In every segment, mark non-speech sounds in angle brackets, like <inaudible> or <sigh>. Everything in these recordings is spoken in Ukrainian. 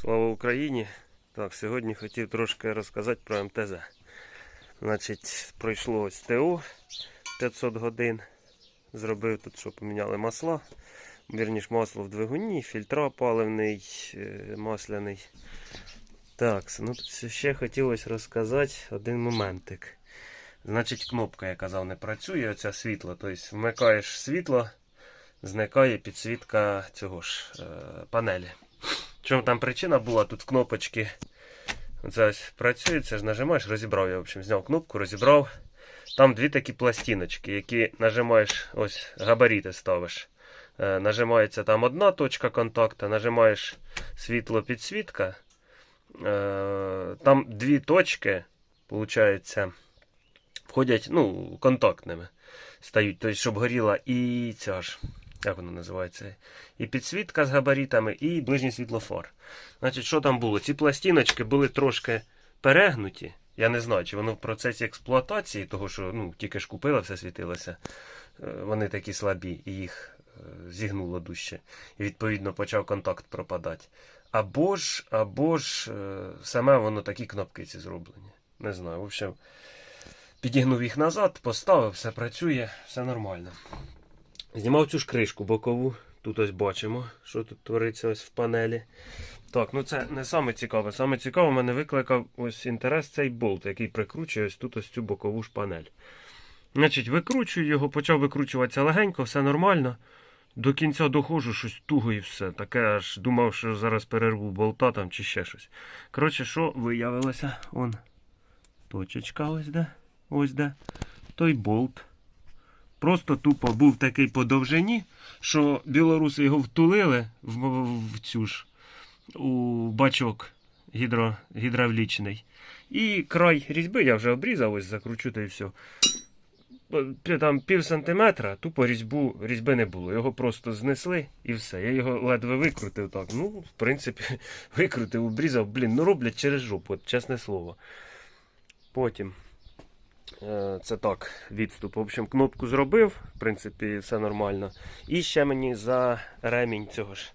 Слава Україні! Так, сьогодні хотів трошки розказати про МТЗ. Значить, пройшло ось ТО 500 годин. Зробив тут, що поміняли масла. Вірніш, масло в двигуні, фільтра паливний, е, масляний. Так, ну тут ще хотілося розказати один моментик. Значить, кнопка, я казав, не працює, оця світло. Тобто вмикаєш світло, зникає підсвітка цього ж е, панелі. Чому там причина була? Тут кнопочки. Оце ось працює, це ж нажимаєш, розібрав я, в общем, зняв кнопку, розібрав. Там дві такі пластиночки, які нажимаєш, ось габаріти ставиш. Е, нажимається там одна точка контакту, нажимаєш світло підсвітка. Е, там дві точки, виходить, входять ну, контактними. Стають, тобто, щоб горіла і ця ж як воно називається? І підсвітка з габаритами, і ближній світлофар. Значить, що там було? Ці пластиночки були трошки перегнуті. Я не знаю, чи воно в процесі експлуатації, того що ну, тільки ж купила, все світилося. е, Вони такі слабі, і їх е, зігнуло дужче. І відповідно почав контакт пропадати. Або ж, або ж е, саме воно такі кнопки ці зроблені. Не знаю. В общем, підігнув їх назад, поставив, все працює, все нормально. Знімав цю ж кришку бокову. Тут ось бачимо, що тут твориться ось в панелі. Так, ну це не саме цікаве. Саме цікаве мене викликав ось інтерес цей болт, який прикручує ось тут ось цю бокову ж панель. Значить, викручую його, почав викручуватися легенько, все нормально. До кінця доходжу, щось туго і все. Таке аж думав, що зараз перерву болта там чи ще щось. Коротше, що виявилося? Он точечка ось де. Ось де. Той болт. Просто тупо був такий по довжині, що білоруси його втулили в, в, цю ж у бачок гідро, гідравлічний. І край різьби я вже обрізав, ось закручу та і все. Там пів сантиметра, тупо різьбу, різьби не було. Його просто знесли і все. Я його ледве викрутив так. Ну, в принципі, <laughs> викрутив, обрізав. Блін, ну роблять через жопу, от, чесне слово. Потім. Е, Це так, відступ. В общем, кнопку зробив, в принципі, все нормально. І ще мені за ремінь цього ж.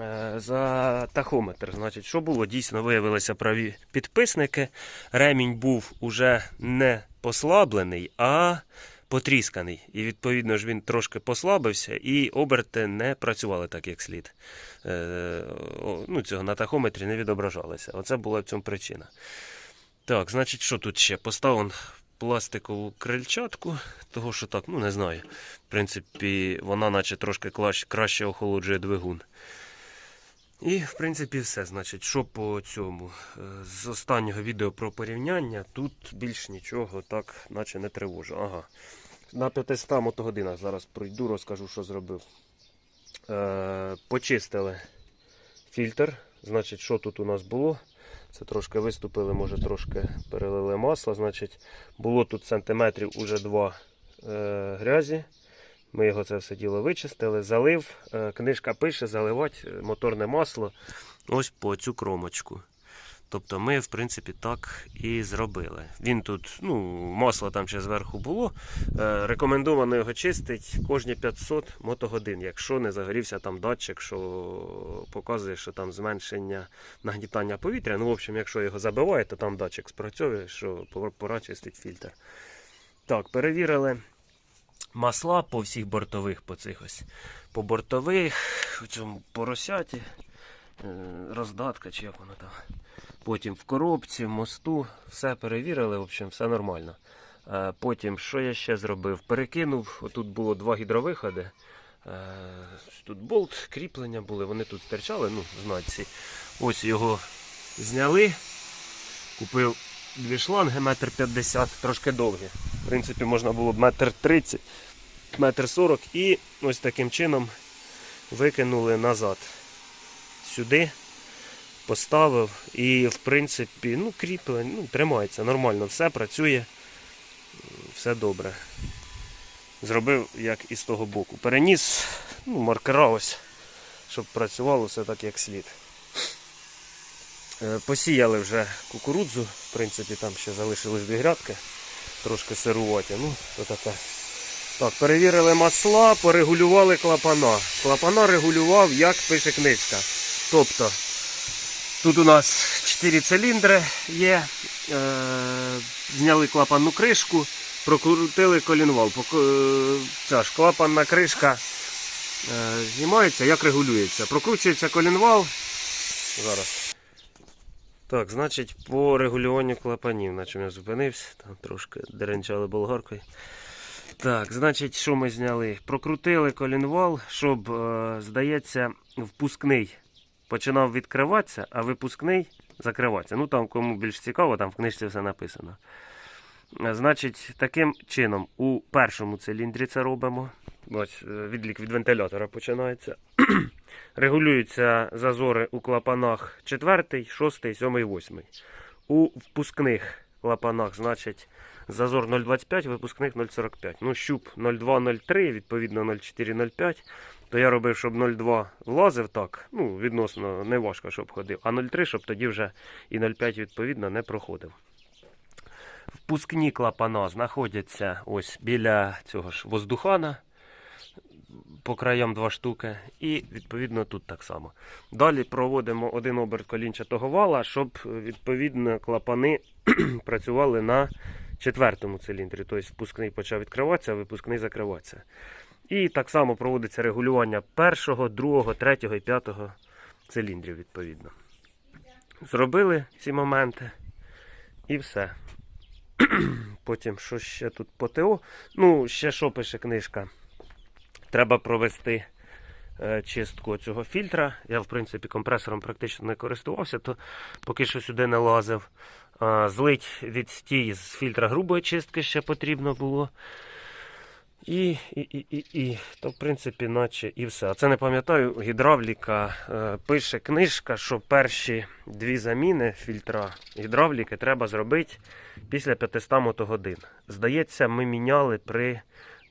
е, За тахометр. Значить, що було? Дійсно виявилися праві підписники. Ремінь був уже не послаблений, а потрісканий. І відповідно ж він трошки послабився, і оберти не працювали так, як слід. Е, Ну, цього на тахометрі не відображалося. Оце була в цьому причина. Так, значить, що тут ще? Поставив пластикову крильчатку, того що так, ну не знаю. В принципі, вона наче трошки краще охолоджує двигун. І, в принципі, все. Значить, що по цьому? Е, З останнього відео про порівняння тут більш нічого так, наче не тривожу. Ага. На 500 мотогодинах зараз пройду, розкажу, що зробив. Е, почистили фільтр. Значить, що тут у нас було? Це трошки виступили, може трошки перелили масло. Значить, було тут сантиметрів уже два е, грязі. Ми його це все діло вичистили, залив. Е, книжка пише заливати е, моторне масло ось по цю кромочку. Тобто ми, в принципі, так і зробили. Він тут, ну, масло там ще зверху було. Е, рекомендовано його чистити кожні 500 мотогодин, якщо не загорівся там датчик, що показує, що там зменшення нагнітання повітря. Ну, в общем, якщо його забиває, то там датчик спрацьовує, що пора- чистити фільтр. Так, перевірили масла по всіх бортових по цих ось. По бортових, у цьому поросяті, е, роздатка чи як воно там. Потім в коробці, в мосту, все перевірили, в общем, все нормально. Е, Потім, що я ще зробив? Перекинув, тут було два гідровиходи. Е, Тут болт, кріплення були, вони тут стирчали, ну, знатці. Ось його зняли. Купив дві шланги, метр п'ятдесят, трошки довгі. В принципі, можна було б метр тридцять, метр сорок і ось таким чином викинули назад. Сюди поставив і, в принципі, ну, кріплення, ну, тримається нормально, все працює, все добре. Зробив як і з того боку. Переніс ну, маркера ось, щоб працювало все так, як слід. Е, Посіяли вже кукурудзу, в принципі, там ще залишились дві грядки, трошки сируваті. Ну, то таке. Так, перевірили масла, порегулювали клапана. Клапана регулював, як пише книжка. Тобто Тут у нас 4 циліндри є. Е, зняли клапанну кришку, прокрутили колінвал. Е, Ця ж клапанна кришка е, знімається, як регулюється. Прокручується колінвал. Зараз. Так, значить, по регулюванню клапанів, на чому я зупинився, там трошки деренчали болгаркою. Так, значить, що ми зняли? Прокрутили колінвал, щоб, здається, впускний починав відкриватися, а випускний закриватися. Ну там кому більш цікаво, там в книжці все написано. Значить, таким чином, у першому циліндрі це робимо. Ось е, відлік від вентилятора починається. <clears throat> Регулюються зазори у клапанах 4, 6, 7, 8. У впускних клапанах, значить, зазор 0,25, випускних 0,45. Ну, щуп 0,2-0,3, відповідно 0,4-0,5. То я робив, щоб 0,2 влазив так, ну, відносно не важко, щоб ходив, а 0,3, щоб тоді вже і 0,5 відповідно не проходив. Впускні клапана знаходяться ось біля цього ж воздухана по краям два штуки, і відповідно тут так само. Далі проводимо один оберт колінчатого вала, щоб відповідно клапани <clears throat> працювали на четвертому циліндрі. Тобто впускний почав відкриватися, а випускний закриватися. І так само проводиться регулювання першого, другого, третього і п'ятого циліндрів, відповідно. Зробили ці моменти і все. <clears throat> Потім, що ще тут по ТО? Ну, ще що пише книжка. Треба провести е, чистку цього фільтра. Я, в принципі, компресором практично не користувався, то поки що сюди не лазив. А, злить відстій з фільтра грубої чистки ще потрібно було. І, і, і, і, і, то, в принципі, наче і все. А це не пам'ятаю, гідравліка е, пише книжка, що перші дві заміни фільтра гідравліки треба зробити після 500 мотогодин. Здається, ми міняли при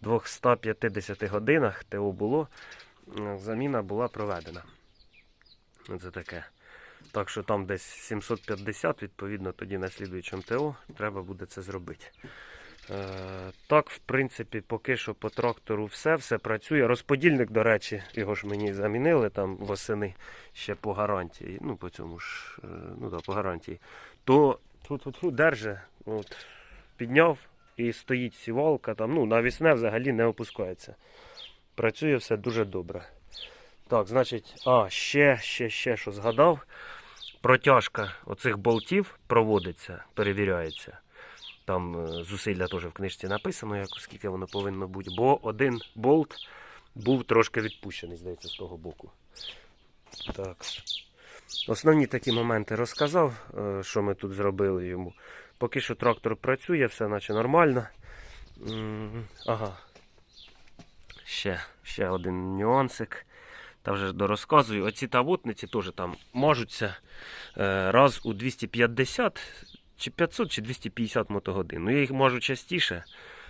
250 годинах, ТО було, е, заміна була проведена. Це таке. Так що там десь 750, відповідно, тоді на слідуючому ТО треба буде це зробити. Е, так, в принципі, поки що по трактору все, все працює. Розподільник, до речі, його ж мені замінили там восени ще по гарантії. Ну, по цьому ж, е, ну так, по гарантії. То тут, тут, тут держи, от, підняв і стоїть сівалка, там, ну, навісне взагалі не опускається. Працює все дуже добре. Так, значить, а, ще, ще, ще що згадав. Протяжка оцих болтів проводиться, перевіряється. Там е, зусилля теж в книжці написано, як, скільки воно повинно бути. Бо один болт був трошки відпущений, здається, з того боку. Так. Основні такі моменти розказав, е, що ми тут зробили йому. Поки що трактор працює, все наче нормально. Ага. Ще, ще один нюансик. Та вже дорозказую. Оці тавутниці теж там мажуться е, раз у 250 чи 500, чи 250 мотогодин. Ну, я їх можу частіше,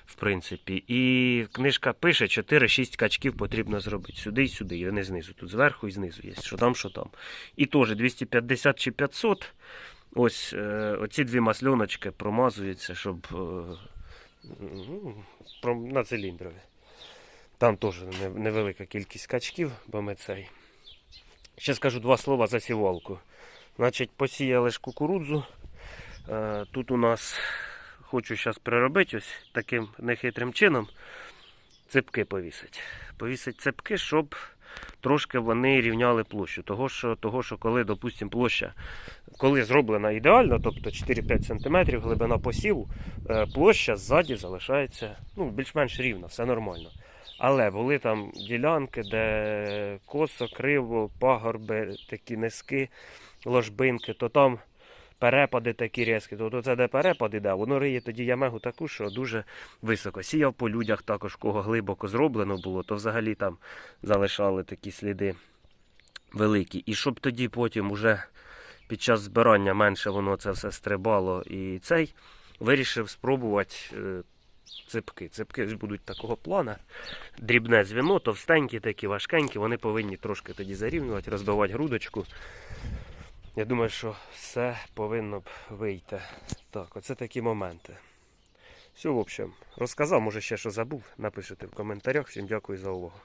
в принципі. І книжка пише, 4-6 качків потрібно зробити. Сюди і сюди. І вони знизу. Тут зверху і знизу є. Що там, що там. І теж 250 чи 500. Ось е, оці дві масльоночки промазуються, щоб е, ну, на циліндрові. Там теж невелика кількість качків, бо ми цей. Ще скажу два слова за сівалку. Значить, посіяли ж кукурудзу. Е, Тут у нас хочу зараз приробити ось таким нехитрим чином цепки повісить. Повісить цепки, щоб трошки вони рівняли площу. Того, що, того, що коли, допустимо, площа, коли зроблена ідеально, тобто 4-5 см глибина посіву, е, площа ззаді залишається ну, більш-менш рівна, все нормально. Але були там ділянки, де косо, криво, пагорби, такі низки, ложбинки, то там перепади такі різкі. То це де перепад іде, воно риє тоді ямегу таку, що дуже високо. Сіяв по людях також, кого глибоко зроблено було, то взагалі там залишали такі сліди великі. І щоб тоді потім уже під час збирання менше воно це все стрибало і цей, вирішив спробувати. е, Цепки. Цепки будуть такого плана. Дрібне звіно, товстенькі, такі важкенькі, вони повинні трошки тоді зарівнювати, розбивати грудочку. Я думаю, що все повинно б вийти. Так, оце такі моменти. Все, в общем, розказав, може ще що забув. Напишіть в коментарях. Всім дякую за увагу.